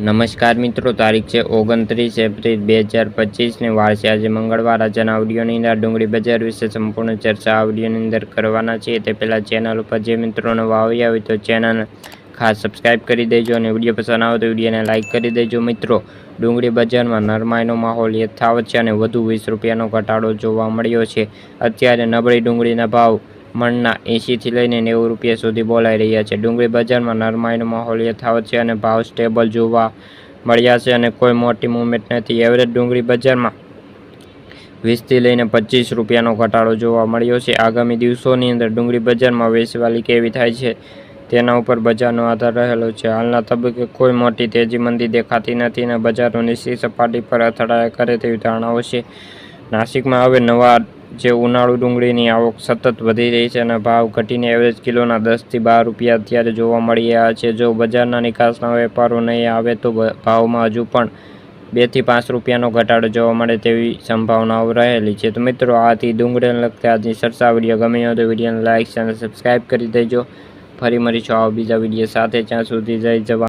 નમસ્કાર મિત્રો, તારીખ છે ઓગણત્રીસ એપ્રિલ બે હજાર પચીસને વાર આજે મંગળવાર આજના ઓડિયોની અંદર ડુંગળી બજાર વિશે સંપૂર્ણ ચર્ચા ઓડિયોની અંદર કરવાના છીએ. તે પહેલાં ચેનલ ઉપર જે મિત્રો નવા આવ્યા હોય તો ચેનલ ખાસ સબસ્ક્રાઇબ કરી દેજો અને વીડિયો પસંદ આવે તો વિડીયોને લાઇક કરી દેજો મિત્રો. ડુંગળી બજારમાં નરમાઈનો માહોલ યથાવત છે અને વધુ વીસ રૂપિયાનો ઘટાડો જોવા મળ્યો છે. અત્યારે નબળી ડુંગળીના ભાવ મણના એંશીથી લઈને નેવું રૂપિયા સુધી બોલાઈ રહ્યા છે. ડુંગળી બજારમાં નરમાઈનો માહોલ યથાવત છે અને ભાવ સ્ટેબલ જોવા મળ્યા છે અને કોઈ મોટી મુવમેન્ટ નથી. એવરેજ ડુંગળી બજારમાં વીસથી લઈને પચીસ રૂપિયાનો ઘટાડો જોવા મળ્યો છે. આગામી દિવસોની અંદર ડુંગળી બજારમાં વેચવાલી કેવી થાય છે તેના ઉપર બજારનો આધાર રહેલો છે. હાલના તબક્કે કોઈ મોટી તેજી મંદી દેખાતી નથી અને બજારો નીચી સપાટી પર અથડાયા કરે તેવી ધારણાઓ છે. નાસિકમાં હવે નવા જે ઉનાળુ ડુંગળીની આવક સતત વધી રહી છે અને ભાવ ઘટીને એવરેજ કિલોના દસથી બાર રૂપિયા અત્યારે જોવા મળી રહ્યા છે. જો બજારના નિકાસના વેપારો નહીં આવે તો ભાવમાં હજુ પણ બેથી પાંચ રૂપિયાનો ઘટાડો જોવા મળે તેવી સંભાવનાઓ રહેલી છે. તો મિત્રો, આથી ડુંગળીને લગતા આજની સરસા વીડિયો ગમે હોય તો વિડીયોને લાઇક અને સબસ્ક્રાઈબ કરી દેજો. ફરી મળીશું આવો બીજા વીડિયો સાથે. જ્યાં સુધી જય જવાન.